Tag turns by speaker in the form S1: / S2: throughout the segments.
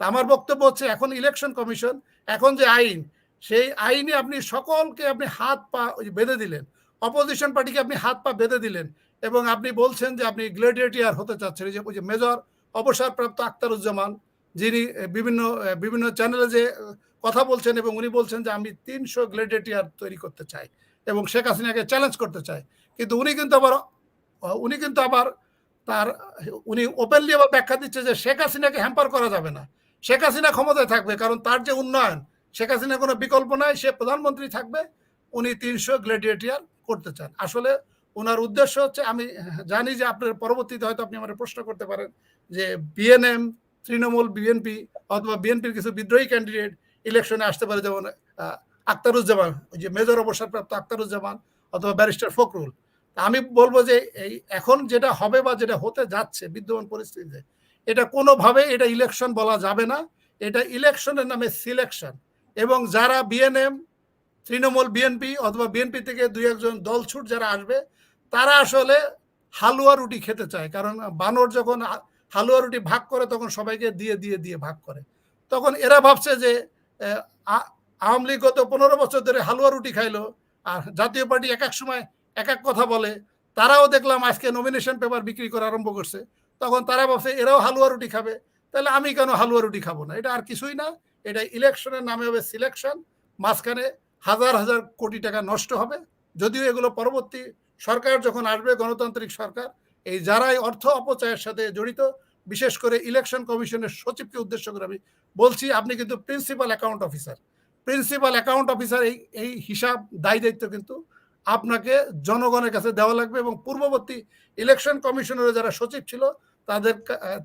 S1: তা আমার বক্তব্য হচ্ছে, এখন ইলেকশন কমিশন এখন যে আইন, সেই আইনে আপনি সকলকে আপনি হাত পা বেঁধে দিলেন। অপোজিশন পার্টিকে আপনি হাত পা বেঁধে দিলেন এবং আপনি বলছেন যে আপনি গ্লেডিয়েটিয়ার হতে চাচ্ছেন। যে যে মেজর অবসরপ্রাপ্ত আক্তারুজ্জামান যিনি বিভিন্ন বিভিন্ন চ্যানেলে যে কথা বলছেন এবং উনি বলছেন যে আমি তিনশো গ্লেডিয়েটিয়ার তৈরি করতে চাই এবং শেখ হাসিনাকে চ্যালেঞ্জ করতে চাই। কিন্তু উনি কিন্তু আবার, উনি কিন্তু আবার তার, উনি ওপেনলি আবার ব্যাখ্যা দিচ্ছে যে শেখ হাসিনাকে হ্যাম্পার করা যাবে না। শেখ হাসিনা ক্ষমতায় থাকবে, কারণ তার যে উন্নয়ন, শেখ হাসিনার কোনো বিকল্প নাই, সে প্রধানমন্ত্রী থাকবে, উনি তিনশো গ্লেডিয়েটিয়ার করতে চান। আসলে ওনার উদ্দেশ্য হচ্ছে, আমি জানি যে আপনার পরবর্তীতে হয়তো আপনি আমার প্রশ্ন করতে পারেন যে বিএনএম তৃণমূল বিএনপি অথবা বিএনপির কিছু বিদ্রোহী ক্যান্ডিডেট ইলেকশনে আসতে পারে, যেমন আক্তারুজ্জামান, ওই যে মেজর অবসরপ্রাপ্ত আক্তারুজ্জামান অথবা ব্যারিস্টার ফখরুল। আমি বলব যে এই এখন যেটা হবে বা যেটা হতে যাচ্ছে বিদ্যমান পরিস্থিতিতে এটা কোনোভাবে এটা ইলেকশন বলা যাবে না। এটা ইলেকশনের নামে সিলেকশন এবং যারা বিএনএম তৃণমূল বিএনপি অথবা বিএনপি থেকে দুই একজন দলছুট যারা আসবে, তারা আসলে হালুয়া রুটি খেতে চায়। কারণ বানর যখন হালুয়া রুটি ভাগ করে, তখন সবাইকে দিয়ে দিয়ে দিয়ে ভাগ করে। তখন এরা ভাবছে যে আওয়ামী লীগ গত পনেরো বছর ধরে হালুয়া রুটি খাইলো আর জাতীয় পার্টি এক এক সময় এক এক কথা বলে। তারাও দেখলাম আজকে নমিনেশন পেপার বিক্রি করা আরম্ভ করছে। তখন তারা ভাবছে এরাও হালুয়া রুটি খাবে। তাহলে আমি কেন হালুয়া রুটি খাব না? এটা আর কিছুই না। এটা ইলেকশনের নামে হবে সিলেকশন। মাঝখানে হাজার হাজার কোটি টাকা নষ্ট হবে। যদিও এগুলো পরবর্তী সরকার যখন আসবে, গণতান্ত্রিক সরকার, এই যারাই অর্থ অপচয়ের সাথে জড়িত, বিশেষ করে ইলেকশন কমিশনের সচিবকে উদ্দেশ্য করে আমি বলছি, আপনি কিন্তু principal account officer. Principal account officer এই এই হিসাব, দায় দায়িত্ব কিন্তু আপনাকে জনগণের কাছে দেওয়া লাগবে এবং পূর্ববর্তী ইলেকশন কমিশনের যারা সচিব ছিল তাদের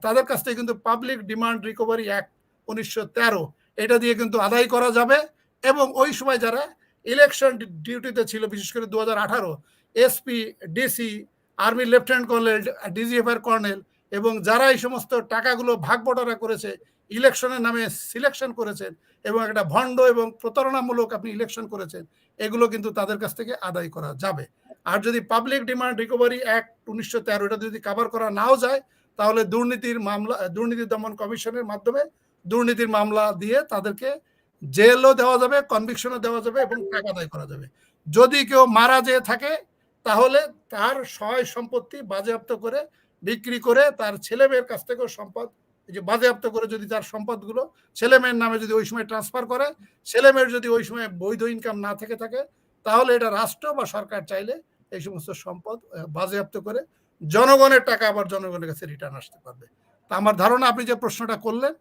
S1: তাদের কাছ থেকে কিন্তু পাবলিক ডিমান্ড রিকভারি অ্যাক্ট উনিশশো তেরো, এটা দিয়ে কিন্তু আদায় করা যাবে। এবং ওই সময় যারা ইলেকশন ডিউটিতে ছিল, বিশেষ করে দু হাজার আঠারো SP DC army lieutenant colonel DGFR colonel এবং যারা এই সমস্ত টাকাগুলো ভাগ বটারা করেছে ইলেকশনের নামে সিলেকশন করেছেন, এবং একটা ভণ্ড এবং প্রতারণামূলক আপনি ইলেকশন করেছেন, এগুলো কিন্তু তাদের কাছ থেকে আদায় করা যাবে। আর যদি পাবলিক ডিমান্ড রিকভারি অ্যাক্ট উনিশশো তেরো, এটা যদি কাভার করা নাও যায় তাহলে দুর্নীতির মামলা, দুর্নীতি দমন কমিশনের মাধ্যমে দুর্নীতির মামলা দিয়ে তাদেরকে জেলও দেওয়া যাবে কনভিকশনও দেওয়া যাবে এবং টাকা আদায় করা যাবে। যদি কেউ মারা যেয়ে থাকে, তাহলে তার সহায় সম্পত্তি বাজেয়াপ্ত করে বিক্রি করে তার ছেলে মেয়ের কাছ থেকেও সম্পদ যে বাজেয়াপ্ত করে যদি তার সম্পদগুলো ছেলে মেয়ের নামে যদি ওই সময় ট্রান্সফার করে ছেলে মেয়ের যদি ওই সময় বৈধ ইনকাম না থেকে থাকে, তাহলে এটা রাষ্ট্র বা সরকার চাইলে এই সমস্ত সম্পদ বাজেয়াপ্ত করে জনগণের টাকা আবার জনগণের কাছে রিটার্ন আসতে পারবে। তা আমার ধারণা আপনি যে প্রশ্নটা করলেন,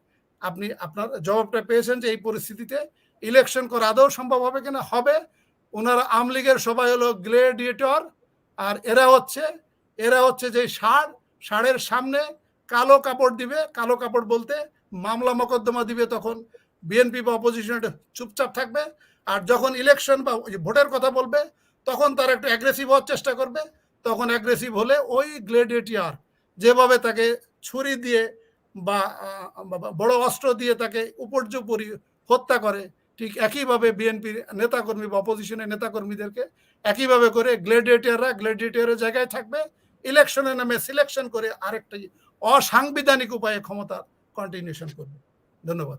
S1: আপনি আপনার জবাবটা পেয়েছেন যে এই পরিস্থিতিতে ইলেকশন করা আদৌ সম্ভব হবে কিনা? হবে। ওনারা আওয়ামী লীগের সবাই হলো গ্লেডিয়েটর আর এরা হচ্ছে এরা হচ্ছে যে ষাঁড়, ষাঁড়ের সামনে কালো কাপড় দিবে। কালো কাপড় বলতে মামলা মোকদ্দমা দিবে তখন বিএনপি বা অপোজিশন চুপচাপ থাকবে। আর যখন ইলেকশন বা ভোটের কথা বলবে, তখন তারা একটু অ্যাগ্রেসিভ হওয়ার চেষ্টা করবে। তখন অ্যাগ্রেসিভ হলে ওই গ্লেডিয়েটিয়ার যেভাবে তাকে ছুরি দিয়ে বা বড় অস্ত্র দিয়ে তাকে উপর্যুপরি হত্যা করে, ঠিক একইভাবে বিএনপির নেতাকর্মী বা অপোজিশনের নেতাকর্মীদেরকে একইভাবে করে গ্লেডিয়েটিয়াররা গ্লেডিয়েটিয়ারের জায়গায় থাকবে ইলেকশনের নামে সিলেকশন করে আরেকটা অসাংবিধানিক উপায়ে ক্ষমতা কন্টিনিউশন করবে। ধন্যবাদ।